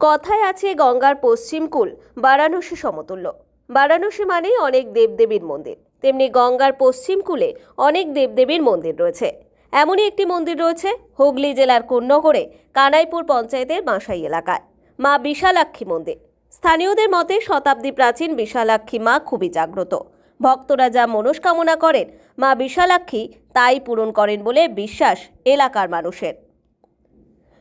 কথায় আছে গঙ্গার পশ্চিম কূল, বারাণসী সমতুল্য। বারাণসী মানেই অনেক দেবদেবীর মন্দির। তেমনি গঙ্গার পশ্চিম কূলে অনেক দেবদেবীর মন্দির রয়েছে। এমনই একটি মন্দির রয়েছে হুগলি জেলার কোন্নগরে, কানাইপুর পঞ্চায়েতের মাসাই এলাকায়। মা বিশালাক্ষী মন্দির। স্থানীয়দের মতে শতাব্দী প্রাচীন বিশালাক্ষী মা খুবই জাগ্রত। ভক্তরা যা মনস্কামনা করেন, মা বিশালাক্ষী তাই পূরণ করেন বলে বিশ্বাস এলাকার মানুষের।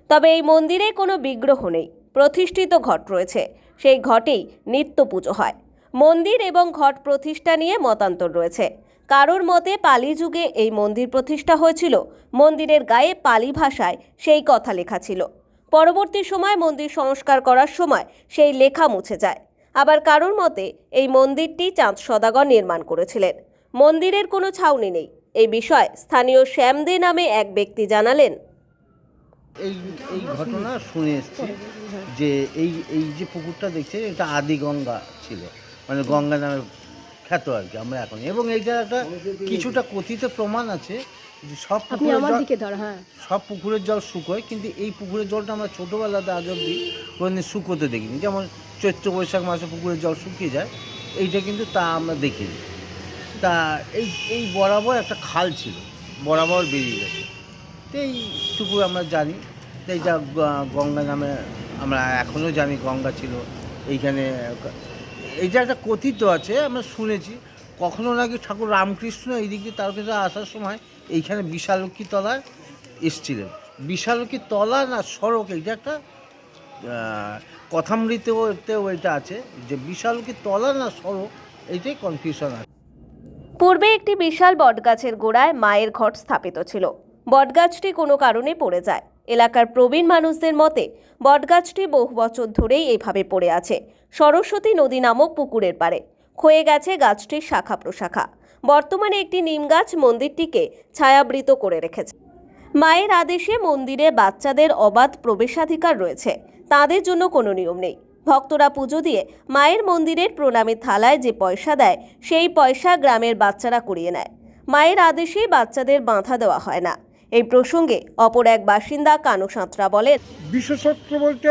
তবে এই মন্দিরে কোনো বিগ্রহ নেই। প্রতিষ্ঠিত ঘট রয়েছে। সেই ঘটেই নিত্য পুজো হয়। মন্দির এবং ঘট প্রতিষ্ঠা নিয়ে মতান্তর রয়েছে। কারোর মতে পালি যুগে এই মন্দির প্রতিষ্ঠা হয়েছিল। মন্দিরের গায়ে পালি ভাষায় সেই কথা লেখা ছিল। পরবর্তী সময় মন্দির সংস্কার করার সময় সেই লেখা মুছে যায়। আবার কারোর মতে এই মন্দিরটি চাঁদ সদাগর নির্মাণ করেছিলেন। মন্দিরের কোনো ছাউনি নেই। এই বিষয়ে স্থানীয় শ্যামদে নামে এক ব্যক্তি জানালেন এই এই ঘটনা শুনে এসছি যে এই এই যে পুকুরটা দেখছে এটা আদি গঙ্গা ছিল। মানে গঙ্গা নামে খ্যাত আর কি আমরা এখন। এবং এইটা একটা কিছুটা কথিত প্রমাণ আছে যে সব পুকুরের জল হ্যাঁ। সব পুকুরের জল শুকোয় কিন্তু এই পুকুরের জলটা আমরা ছোটোবেলাতে আজ অব্দি কোনোদিন শুকোতে দেখিনি। যেমন চৈত্র বৈশাখ মাসে পুকুরের জল শুকিয়ে যায় এইটা কিন্তু তা আমরা দেখিনি। তা এই এই বরাবর একটা খাল ছিল বরাবর বেরিয়ে গেছে। তো এইটুকু আমরা জানি। এইটা গ- গঙ্গা নামে আমরা এখনও জানি গঙ্গা ছিল। এইখানে এইটা একটা কথিত আছে, আমরা শুনেছি। কখনো নাকি ঠাকুর রামকৃষ্ণ এই দিক দিয়ে তার কাছে আসার সময় এইখানে বিশালক্ষী তলায় এসছিলেন। বিশালক্ষী তলা না সড়ক, এইটা একটা কথামৃতেও এতেও এটা আছে যে বিশালক্ষী তলা না সড়ক, এইটাই কনফিউশন আছে। পূর্বে একটি বিশাল বটগাছের গোড়ায় মায়ের ঘট স্থাপিত ছিল। বটগাছটি কোনো কারণে পড়ে যায়। এলাকার প্রবীণ মানুষদের মতে, বটগাছটি বহু বছর ধরেই এভাবে পড়ে আছে। সরস্বতী নদী নামক পুকুরের পাড়ে ক্ষয়ে গেছে গাছটির শাখা প্রশাখা। বর্তমানে একটি নিম গাছ মন্দিরটিকে ছায়াবৃত করে রেখেছে। মায়ের আদেশে মন্দিরে বাচ্চাদের অবাধ প্রবেশাধিকার রয়েছে। তাদের জন্য কোনো নিয়ম নেই। ভক্তরা পুজো দিয়ে মায়ের মন্দিরের প্রণামী থালায় যে পয়সা দেয়, সেই পয়সা গ্রামের বাচ্চারা কুড়িয়ে নেয়। মায়ের আদেশেই বাচ্চাদের বাঁধা দেওয়া হয় না। এই প্রসঙ্গে অপর এক বাসিন্দা কানু সাঁতরা বলেন বিশেষত্ব বলতে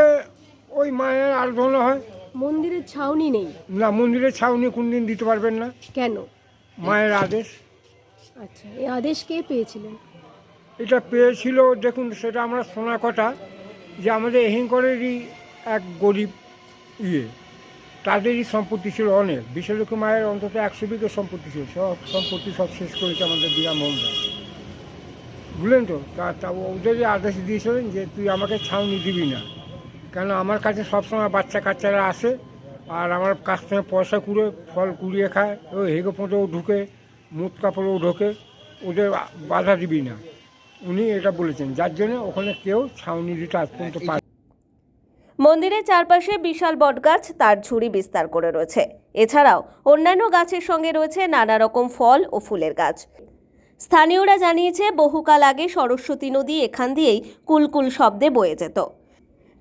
ওই মায়ের আরাধনা হয়। মন্দিরের ছাউনি নেই। না মন্দিরের ছাউনি কোনদিন দিতে পারবেন না। কেন? মায়ের আদেশ। আচ্ছা এই আদেশ কে পেয়েছিলেন? এটা পেয়েছিল দেখুন সেটা আমরা শোনা কথা যে আমাদের হিঙ্করেরই এক গরিব ইয়ে। তাদেরই সম্পত্তি ছিল অনেক। বিশ্বলক্ষ্মী মায়ের অন্তত একশো বিঘে সম্পত্তি ছিল। সব সম্পত্তি সব শেষ করেছে আমাদের বিরাম বুঝলেন তো, তা ওদেরই আদেশ দিয়েছিলেন যে তুই আমাকে ছাউনি দিবি না। কেন আমার কাছে সবসময় বাচ্চা কাচ্চারা আসে, আর আমার কাছ থেকে পয়সা কুড়ে, ফল কুড়িয়ে খায়, ও হেগো পোঁতেও ঢুকে মুখ কাপড়েও ঢোকে, ওদের বাধা দিবি না। উনি এটা বলেছেন, যার জন্য ওখানে কেউ ছাউনি দিতে আজ পর্যন্ত পারে মন্দিরের চারপাশে বিশাল বটগাছ, তার ঝুড়ি বিস্তার করে রয়েছে। এছাড়াও অন্যান্য গাছের সঙ্গে রয়েছে নানা রকম ফল ও ফুলের গাছ। স্থানীয়রা জানিয়েছে, বহুকাল আগে সরস্বতী নদী এখান দিয়েই কুলকুল শব্দে বয়ে যেত।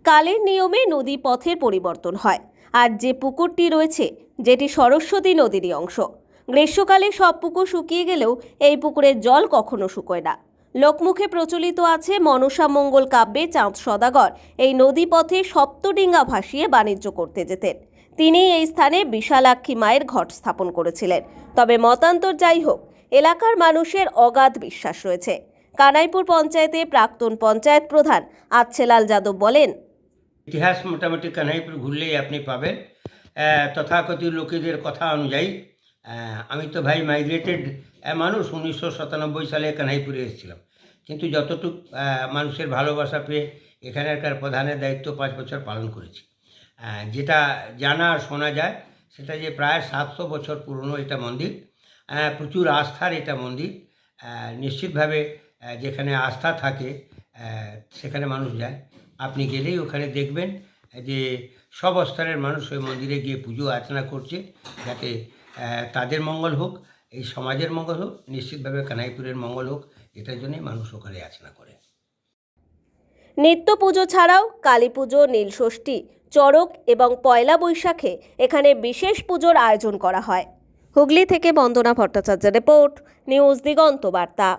কালের নিয়মে নদী পথের পরিবর্তন হয়। আর যে পুকুরটি রয়েছে, যেটি সরস্বতী নদীরই অংশ। গ্রীষ্মকালে সব পুকুর শুকিয়ে গেলেও এই পুকুরের জল কখনো শুকোয় না। লোকমুখে প্রচলিত আছে মনসা মঙ্গল কাব্যে চাঁদ সদাগর, এই নদীপথে সপ্তডিঙ্গা ভাসিয়ে বাণিজ্য করতে যেতেন। তিনি এই স্থানে বিশালাক্ষী মায়ের ঘট স্থাপন করেছিলেন। তবে মতান্তর যাই হোক এলাকার মানুষের অগাধ বিশ্বাস রয়েছে। কানাইপুর পঞ্চায়েতে প্রাক্তন পঞ্চায়েত প্রধান আচ্ছেলাল যাদব বলেন, ইতিহাস মোটামুটি কানাইপুর ঘুরলেই আপনি পাবেন। তথাকথিত লোকেদের কথা অনুযায়ী আমি তো ভাই মাইগ্রেটেড মানুষ উনিশশো সাতানব্বই সালে কানাইপুরে এসেছিলাম। কিন্তু যতটুক মানুষের ভালোবাসা পেয়ে এখানকার প্রধানের দায়িত্ব পাঁচ বছর পালন করেছি। যেটা জানা আর শোনা যায়, সেটা যে প্রায় সাতশো বছর পুরনো এটা মন্দির প্রচুর আস্থার এটা মন্দির। নিশ্চিতভাবে যেখানে আস্থা থাকে সেখানে মানুষ যায়। আপনি গেলেই ওখানে দেখবেন যে সব স্তরের মানুষ ওই মন্দিরে গিয়ে পুজো আর্চনা করছে, যাতে তাদের মঙ্গল হোক, এই সমাজের মঙ্গল হোক, নিশ্চিতভাবে কানাইপুরের মঙ্গল হোক, এটার জন্যই মানুষ ওখানে আর্চনা করে। নিত্য পুজো ছাড়াও কালী পুজো নীলষষ্ঠী চড়ক এবং পয়লা বৈশাখে এখানে বিশেষ পুজোর আয়োজন করা হয়। হুগলি থেকে বন্দনা ভট্টাচার্য রিপোর্ট নিউজ দিগন্ত বার্তা।